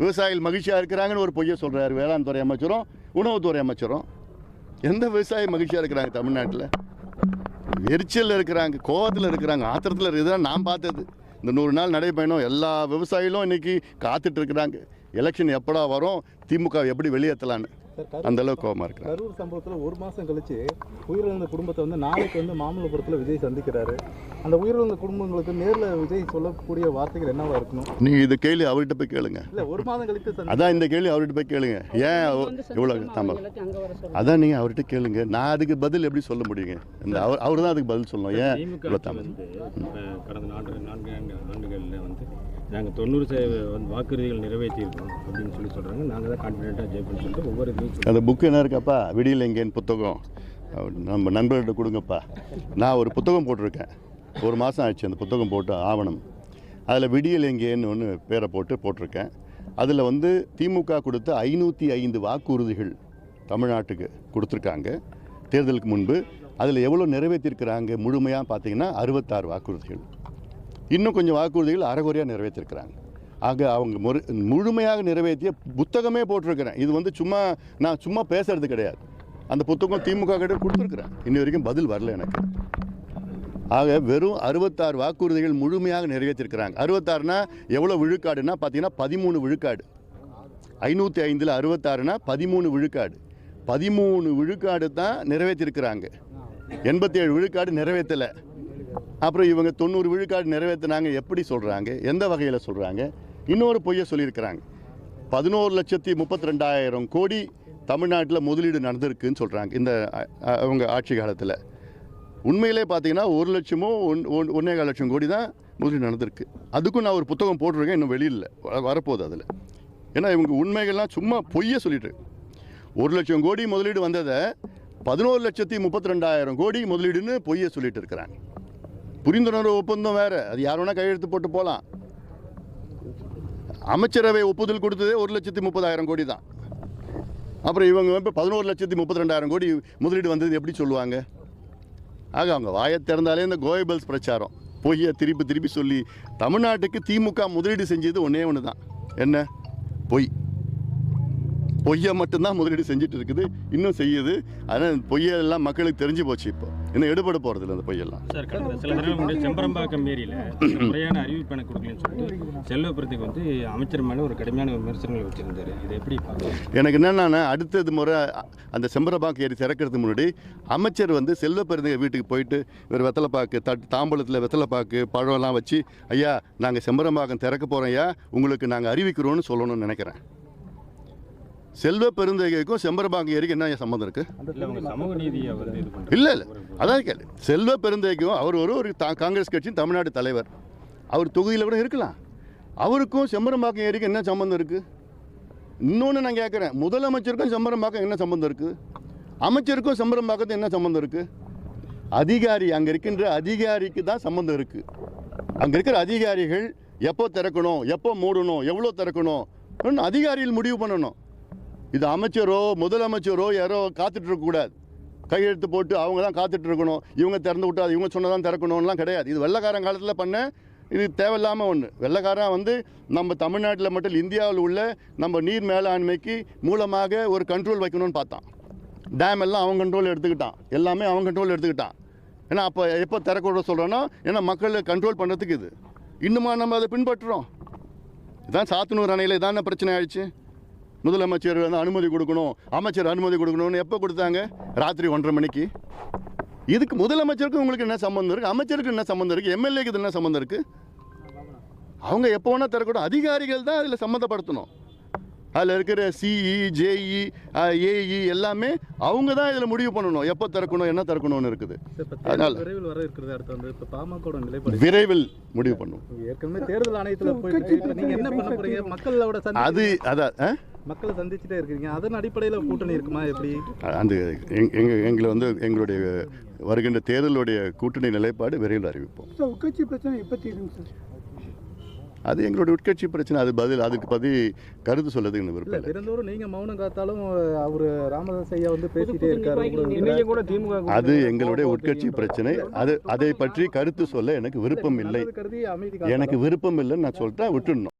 விவசாயிகள் மகிழ்ச்சியாக இருக்கிறாங்கன்னு ஒரு பொய்யை சொல்கிறார் வேளாண் துறை அமைச்சரும் உணவுத்துறை அமைச்சரும். எந்த விவசாயி மகிழ்ச்சியாக இருக்கிறாங்க தமிழ்நாட்டில்? எரிச்சலில் இருக்கிறாங்க கோவத்தில் இருக்கிறாங்க ஆத்திரத்தில் இருக்குதுதான் நான் பார்த்தது. இந்த நூறு நாள் நடைபயணம் எல்லா விவசாயிகளும் இன்றைக்கி காத்துட்ருக்குறாங்க எலெக்ஷன் எப்படா வரும்? திமுக எப்படி வெளியேற்றலான்னு அந்த அளவுக்கு கோவமாக இருக்கிறாங்க. கரூர் சம்பவத்தில் ஒரு மாதம் கழிச்சு உயிரிழந்த குடும்பத்தை வந்து நாளைக்கு வந்து மாமல்லபுரத்தில் விஜய் சந்திக்கிறாரு. அந்த உயிரிழந்த குடும்பங்களுக்கு நேரில் விஜய் சொல்லக்கூடிய வார்த்தைகள் என்னவா இருக்கணும்? நீங்கள் இந்த கேள்வி அவர்கிட்ட போய் கேளுங்க. இல்லை ஒரு மாதம் கழித்து அதான் இந்த கேள்வி அவர்கிட்ட போய் கேளுங்க. ஏன் இவ்வளோ தாமதம் அதான் நீங்கள் அவர்கிட்ட கேளுங்க. நான் அதுக்கு பதில் எப்படி சொல்ல முடியுங்க? இந்த அவர் அவர் தான் அதுக்கு பதில் சொல்லணும். ஏன் இவ்வளோ ஆட்சி தாமதம் வந்து இப்ப கடந்த நான்கு நான்கு ஆண்டு- ஆண்டுகளில் வந்து நாங்கள் தொண்ணூறு சதவீத வந்து வாக்குறுதிகள் நிறைவேற்றியிருக்கோம் அப்படின்னு சொல்லி சொல்கிறாங்க நாங்கள் தான் கான்ஃபிடென்ட்டாக ஜெயிப்போம்னு சொல்லிட்டு ஒவ்வொரு இதுவும் அந்த புக்கு என்ன இருக்காப்பா? விடியல் எங்கேன்னு புத்தகம்? நம்ம நண்பர்கிட்ட கொடுங்கப்பா. நான் ஒரு புத்தகம் போட்டிருக்கேன். ஒரு மாதம் ஆச்சு அந்த புத்தகம் போட்டு ஆவணம். அதில் விடியல் எங்கேன்னு ஒன்று பேரை போட்டு போட்டிருக்கேன். அதில் வந்து திமுக கொடுத்த ஐநூற்றி ஐந்து வாக்குறுதிகள் தமிழ்நாட்டுக்கு கொடுத்துருக்காங்க. தேர்தலுக்கு முன்பு. அதில் எவ்வளோ நிறைவேற்றிருக்கிறாங்க முழுமையாக பார்த்தீங்கன்னா அறுபத்தாறு வாக்குறுதிகள். இன்னும் கொஞ்சம் வாக்குறுதிகள் அறகுறையாக நிறைவேற்றிருக்கிறாங்க. ஆக அவங்க முறு முழுமையாக நிறைவேற்றிய புத்தகமே போட்டிருக்கிறேன். இது வந்து சும்மா நான் சும்மா பேசுறது கிடையாது. அந்த புத்தகம் திமுக கிட்ட கொடுத்துருக்குறேன். இன்ன வரைக்கும் பதில் வரல எனக்கு. ஆக வெறும் அறுபத்தாறு வாக்குறுதிகள் முழுமையாக நிறைவேற்றிருக்கிறாங்க. அறுபத்தாறுனா எவ்வளோ விழுக்காடுன்னா பார்த்தீங்கன்னா பதிமூணு விழுக்காடு. ஐநூற்றி ஐந்தில் அறுபத்தாறுனா பதிமூணு விழுக்காடு. பதிமூணு விழுக்காடு தான் நிறைவேற்றிருக்கிறாங்க. எண்பத்தேழு விழுக்காடு நிறைவேற்றலை. அப்புறம் இவங்க தொண்ணூறு விழுக்காடு நிறைவேற்றினாங்க எப்படி சொல்கிறாங்க எந்த வகையில் சொல்கிறாங்க இன்னொரு பொய்யை சொல்லியிருக்கிறாங்க. பதினோரு லட்சத்தி முப்பத்தி ரெண்டாயிரம் கோடி தமிழ்நாட்டில் முதலீடு நடந்திருக்குன்னு சொல்கிறாங்க இந்த அவங்க ஆட்சி காலத்தில். உண்மையிலே பார்த்தீங்கன்னா ஒரு லட்சமோ ஒன் ஒன் ஒன்றே லட்சம் கோடி தான் முதலீடு நடந்திருக்கு. அதுக்கும் நான் ஒரு புத்தகம் போட்டிருக்கேன் இன்னும் வெளியில் வரப்போகுது அதில். ஏன்னா இவங்க உண்மைகள்லாம் சும்மா பொய்யை சொல்லிட்டு. ஒரு லட்சம் கோடி முதலீடு வந்ததை பதினோரு லட்சத்தி முப்பத்தி ரெண்டாயிரம் கோடி முதலீடுன்னு பொய்யை சொல்லிட்டு இருக்கிறாங்க. புரிந்துணர்வு ஒப்பந்தம் வேற. அது யார் வேணா கையெழுத்து போட்டு போகலாம் அமைச்சரவை ஒப்புதல் கொடுத்ததே ஒரு லட்சத்தி முப்பதாயிரம் கோடி தான். அப்புறம் இவங்க இப்போ பதினோரு லட்சத்தி முப்பத்தி ரெண்டாயிரம் கோடி முதலீடு வந்தது எப்படி சொல்லுவாங்க? ஆக அவங்க வாயை திறந்தாலே இந்த கோயபல்ஸ் பிரச்சாரம். பொய்யை திருப்பி திருப்பி சொல்லி தமிழ்நாட்டுக்கு திமுக முதலீடு செஞ்சது ஒன்றே ஒன்று தான் என்ன? பொய். பொய்யை மட்டும்தான் முதலீடு செஞ்சுட்டு இருக்குது இன்னும் செய்யுது. ஆனால் பொய்யெல்லாம் மக்களுக்கு தெரிஞ்சு போச்சு இப்போ. இன்னும் எடுபட போகிறதில்ல அந்த பொய்யெல்லாம். சார் கடந்த சில வந்து செம்பரம்பாக்கம் ஏரியில் முறையான அறிவிப்பு எனக்கு கொடுக்கலன்னு சொல்லிட்டு செல்வபுரத்துக்கு வந்து அமைச்சர் மேலே ஒரு கடுமையான விமர்சனங்கள் வச்சிருந்தாரு. இதை எப்படி எனக்கு என்னன்னா அடுத்தது முறை அந்த செம்பரபாக்கு ஏறி திறக்கிறதுக்கு முன்னாடி அமைச்சர் வந்து செல்வ பெருந்தக வீட்டுக்கு போயிட்டு ஒரு வெத்தலைப்பாக்கு தட் தாம்பூலத்தில் வெத்தலைப்பாக்கு பழம்லாம் வச்சு ஐயா நாங்கள் செம்பரம்பாக்கம் திறக்க போகிறோம் ஐயா. உங்களுக்கு நாங்கள் அறிவிக்கிறோன்னு சொல்லணும்னு நினைக்கிறேன். செல்வ பெருந்தகைக்கும் செம்பரபாக்கம் ஏரிக்கு என்ன சம்மந்தம் இருக்குது இல்லை இல்லை இல்லை. அதான் கேள்வி செல்வ பெருந்தகைக்கும் அவர் ஒரு ஒரு காங்கிரஸ் கட்சியின் தமிழ்நாடு தலைவர். அவர் தொகுதியில் கூட இருக்கலாம். அவருக்கும் செம்பரம்பாக்கம் ஏரிக்கும் என்ன சம்மந்தம் இருக்குது இன்னொன்று நான் கேட்குறேன் முதலமைச்சருக்கும் செம்பரம்பாக்கம் என்ன சம்மந்தம் இருக்குது அமைச்சருக்கும் செம்பரம்பாக்கத்து என்ன சம்மந்தம் இருக்குது அதிகாரி அங்கே இருக்கின்ற அதிகாரிக்கு தான் சம்மந்தம் இருக்குது அங்கே இருக்கிற அதிகாரிகள் எப்போ திறக்கணும் எப்போ மூடணும் எவ்வளோ திறக்கணும் அதிகாரிகள் முடிவு பண்ணணும். இது அமைச்சரோ முதலமைச்சரோ யாரோ காத்துட்டு இருக்கக்கூடாது கையெழுத்து போட்டு அவங்க தான் காத்துட்டு இருக்கணும் இவங்க திறந்து விட்டா இவங்க சொன்னதான் திறக்கணும்லாம் கிடையாது. இது வெள்ளைக்காரன் காலத்தில் பண்ண இது தேவையில்லாமல் ஒன்று வெள்ளைக்காரன் வந்து நம்ம தமிழ்நாட்டில் மட்டும் இந்தியாவில் உள்ள நம்ம நீர் மேலாண்மைக்கு மூலமாக ஒரு கண்ட்ரோல் வைக்கணும்னு பார்த்தான். டேம் எல்லாம் அவன் கண்ட்ரோல் எடுத்துக்கிட்டான். எல்லாமே அவன் கண்ட்ரோல் எடுத்துக்கிட்டான். ஏன்னா அப்போ எப்போ திறக்க சொல்கிறோன்னா ஏன்னா மக்களை கண்ட்ரோல் பண்ணுறதுக்கு இது. இன்னுமா நம்ம அதை பின்பற்றுறோம். இதான் சாத்தனூர் அணையில் இதான பிரச்சனை ஆயிடுச்சு. முதலமைச்சர் வந்து அனுமதி கொடுக்கணும் அமைச்சர் அனுமதி கொடுக்கணும்னு எப்போ கொடுத்தாங்க? ராத்திரி ஒன்றரை மணிக்கு. இதுக்கு முதலமைச்சருக்கு உங்களுக்கு என்ன சம்மந்தம் இருக்குது அமைச்சருக்கு என்ன சம்மந்தம் இருக்குது எம்எல்ஏக்கு என்ன சம்மந்தம் இருக்குது அவங்க எப்போ வேணால் திறக்கணும் அதிகாரிகள் தான் அதில் சம்மந்தப்படுத்தணும். அதில் இருக்கிற சிஇ ஜேஇ ஏஇ எல்லாமே அவங்க தான் இதில் முடிவு பண்ணணும். எப்போ திறக்கணும் என்ன திறக்கணும்னு இருக்குது. அதனால- விரைவில் வர இருக்கிறது அடுத்து வந்து இப்போ பாமகவோட நிலைப்பாடு விரைவில் முடிவு பண்ணும் ஏற்கனவே தேர்தல் ஆணையத்தில் போயிட்டு இப்ப நீங்க என்ன பண்ண போறீங்க? மக்களோட அது அதான் ஆ? மக்களை சந்திச்சுட்டே இருக்கீங்க. அதன் அடிப்படையில் கூட்டணி இருக்குமா? எப்படி? அந்த எங் எங்க எங்களை வந்து எங்களுடைய வருகின்ற தேர்தலுடைய கூட்டணி நிலைப்பாடு விரைவில் அறிவிப்போம். சார் உட்கட்சி பிரச்சனை எப்போ தீருங்க சார். அது எங்களுடைய உட்கட்சி பிரச்சனை. அது பதில் அதுக்கு பதி கருத்து எனக்கு இல்ல விருப்பம் இல்லை. தினந்தோறும் நீங்க மௌனம் காத்தாலும் அவரு ராமதாஸ் ஐயா வந்து பேசிட்டே இருக்காரு. கூட திமுக அது எங்களுடைய உட்கட்சி பிரச்சனை. அது அதை பற்றி கருத்து சொல்ல எனக்கு விருப்பம் இல்லை எனக்கு விருப்பம் இல்லைன்னு நான் சொல்லிட்டேன் விட்டுடணும்.